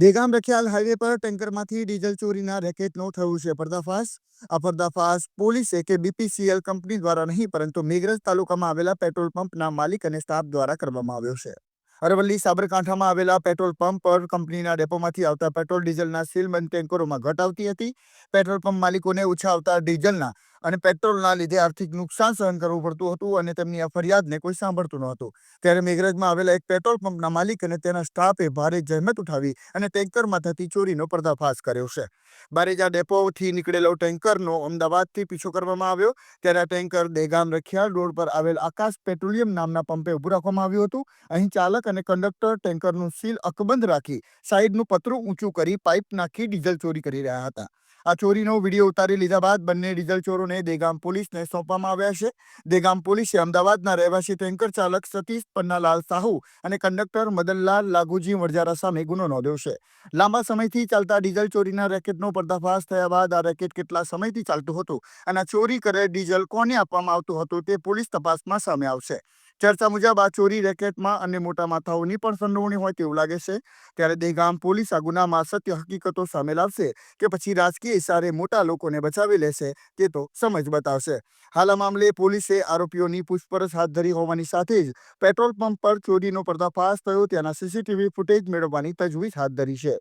Degam Rakhial highway પર ટેન્કરમાંથી diesel ચોરીના રેકેટનો થયું છે પર્દાફાશ. આ પર્દાફાશ પોલીસે કે બીપીસીએલ કંપની દ્વારા નહીં, પરંતુ મેઘરજ તાલુકામાં આવેલા પેટ્રોલ પંપના માલિક અને સ્ટાફ દ્વારા કરવામાં આવ્યો છે. અરવલ્લી, સાબરકાંઠામાં આવેલા પેટ્રોલ પંપ પર કંપનીના ડેપોમાંથી આવતા પેટ્રોલ ડીઝલના સીલબંધ ટેન્કરોમાં ઘટ આવતી હતી. પેટ્રોલ પંપ માલિકોને ઓછા આવતા ડીઝલના અને પેટ્રોલના લીધે આર્થિક નુકસાન સહન કરવું પડતું હતું અને તેમની આ ફરિયાદને કોઈ સાંભળતું ન હતું ત્યારે મેઘરજમાં આવેલા એક પેટ્રોલ પંપના માલિક અને તેના સ્ટાફે ભારે જહેમત ઉઠાવી અને ટેન્કરમાં થતી ચોરીનો પર્દાફાશ કર્યો છે. બારેજા ડેપોથી નીકળેલો ટેન્કરનો અમદાવાદથી પીછો કરવામાં આવ્યો. ત્યારે આ ટેન્કર દેગામ રખિયાળ રોડ પર આવેલ આકાશ પેટ્રોલિયમ નામના પંપે ઊભું રાખવામાં આવ્યું હતું. અહીં ચાલક અને કંડક્ટર ટેન્કરનું સીલ અકબંધ રાખી સાઈડનું પતરું ઊંચું કરી પાઇપ નાખી ડીઝલ ચોરી કરી રહ્યા હતા. આ ચોરીનો વીડિયો ઉતારી લીધા બાદ બંને ડીઝલ ચોરોને દેગામ પોલીસને સોંપવામાં આવ્યા છે. દેગામ પોલીસે અમદાવાદના રહેવાસી ટેન્કર ચાલક સતીશ પન્નાલાલ સાહુ અને કંડક્ટર મદનલાલ લાગુજી વણજારા સામે ગુનો નોંધ્યો છે. લાંબા સમયથી ચાલતા ડીઝલ ચોરીના રેકેટનો પર્દાફાશ થયા બાદ આ રેકેટ કેટલા સમયથી ચાલતું હતું અને ચોરી કરેલ ડીઝલ કોને આપવામાં આવતું હતું તે પોલીસ તપાસમાં સામે આવશે. ચર્ચા મુજબ આ ચોરી રેકેટમાં અન્ય મોટા માથાઓની પણ સંડોવણી હોય તેવું લાગે છે. ત્યારે દહેગામ પોલીસ આ ગુનામાં સત્ય હકીકતો સામે લાવશે કે પછી રાજકીય ઇશારે મોટા લોકોને બચાવી લેશે તે તો સમજ બતાવશે. હાલ આ મામલે પોલીસે આરોપીઓની પૂછપરછ હાથ ધરી હોવાની સાથે જ પેટ્રોલ પંપ પર ચોરીનો પર્દાફાશ થયો, ત્યાંના સીસીટીવી ફૂટેજ મેળવવાની તજવીજ હાથ ધરી છે.